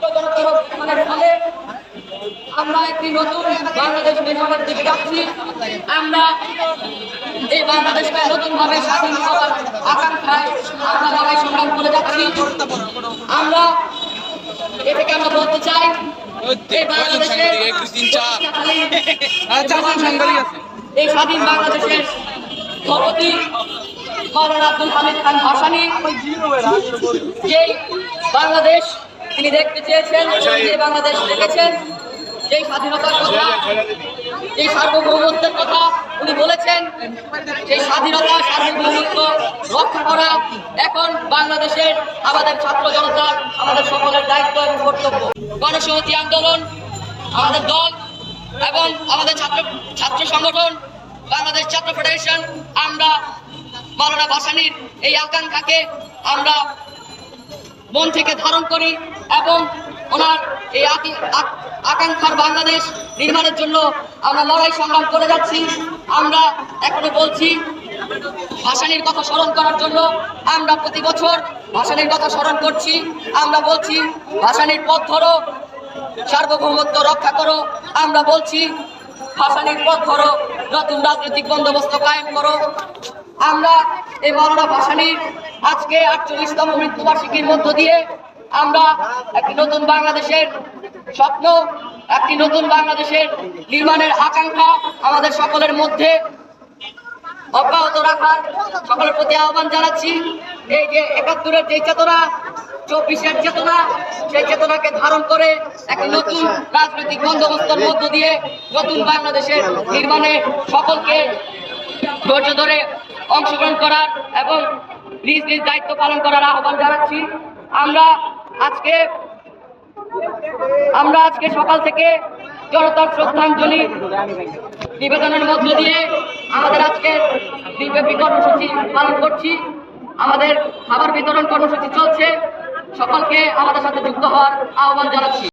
ফলে আমরা একটি নতুন বাংলাদেশ নির্মাণের দিকে যাচ্ছি। আমরা এই বাংলাদেশকে নতুন ভাবে স্বাধীন হওয়ার আকাঙ্ক্ষায় আমরা লড়াই সংগ্রাম করে যাচ্ছি। আমরা এ থেকে আমরা বলতে চাই এই বাংলাদেশে এই স্বাধীন বাংলাদেশের স্থপতি মৌলানা আব্দুল হামিদ খান ভাসানী বাংলাদেশ তিনি দেখতে চেয়েছেন যে বাংলাদেশ দেখেছেন যেই স্বাধীনতার কথা যে সার্বভৌমত্বের কথা উনি বলেছেন সেই স্বাধীনতা সার্বভৌমত্ব রক্ষা করা এখন বাংলাদেশের আমাদের ছাত্র জনতা আমাদের সকলের দায়িত্ব এবং কর্তব্য। গণসংহতি আন্দোলন আমাদের দল এবং আমাদের ছাত্র ছাত্র সংগঠন বাংলাদেশ ছাত্র ফেডারেশন আমরা মাওলানা ভাসানির এই আকাঙ্ক্ষাকে আমরা মন থেকে ধারণ করি। এবং ওনার এই আকি- আক- আকাঙ্ক্ষার বাংলাদেশ নির্মাণের জন্য আমরা লড়াই সংগ্রাম করে যাচ্ছি। আমরা এখনও বলছি, ভাসানির কথা স্মরণ করার জন্য আমরা প্রতি বছর ভাসানির কথা স্মরণ করছি। আমরা বলছি, ভাসানির পথ ধরো, সার্বভৌমত্ব রক্ষা করো। আমরা বলছি, ভাসানির পথ ধরো, নতুন রাজনৈতিক বন্দোবস্ত কায়েম করো। আমরা এই মরণা ভাসানির আজকে আটচল্লিশতম মৃত্যুবার্ষিকীর মধ্য দিয়ে আমরা একটি নতুন বাংলাদেশের স্বপ্ন, একটি নতুন বাংলাদেশের নির্মাণের আকাঙ্ক্ষা আমাদের সকলের মধ্যে অব্যাহত রাখার সকলের প্রতি আহ্বান জানাচ্ছি। এই যে একাত্তরের যে চেতনা, চব্বিশের চেতনা, সেই চেতনাকে ধারণ করে একটি নতুন রাজনৈতিক বন্দোবস্তের মধ্য দিয়ে নতুন বাংলাদেশের নির্মাণে সকলকে ধৈর্য ধরে অংশগ্রহণ করার এবং নিজ নিজ দায়িত্ব পালন করার আহ্বান জানাচ্ছি। আমরা আজকে আমরা আজকে সকাল থেকে জনতার শ্রদ্ধাঞ্জলি নিবেদনের মধ্য দিয়ে আমাদের আজকে দিনব্যাপী কর্মসূচি পালন করছি। আমাদের খাবার বিতরণ কর্মসূচি চলছে। সকলকে আমাদের সাথে যুক্ত হওয়ার আহ্বান জানাচ্ছি।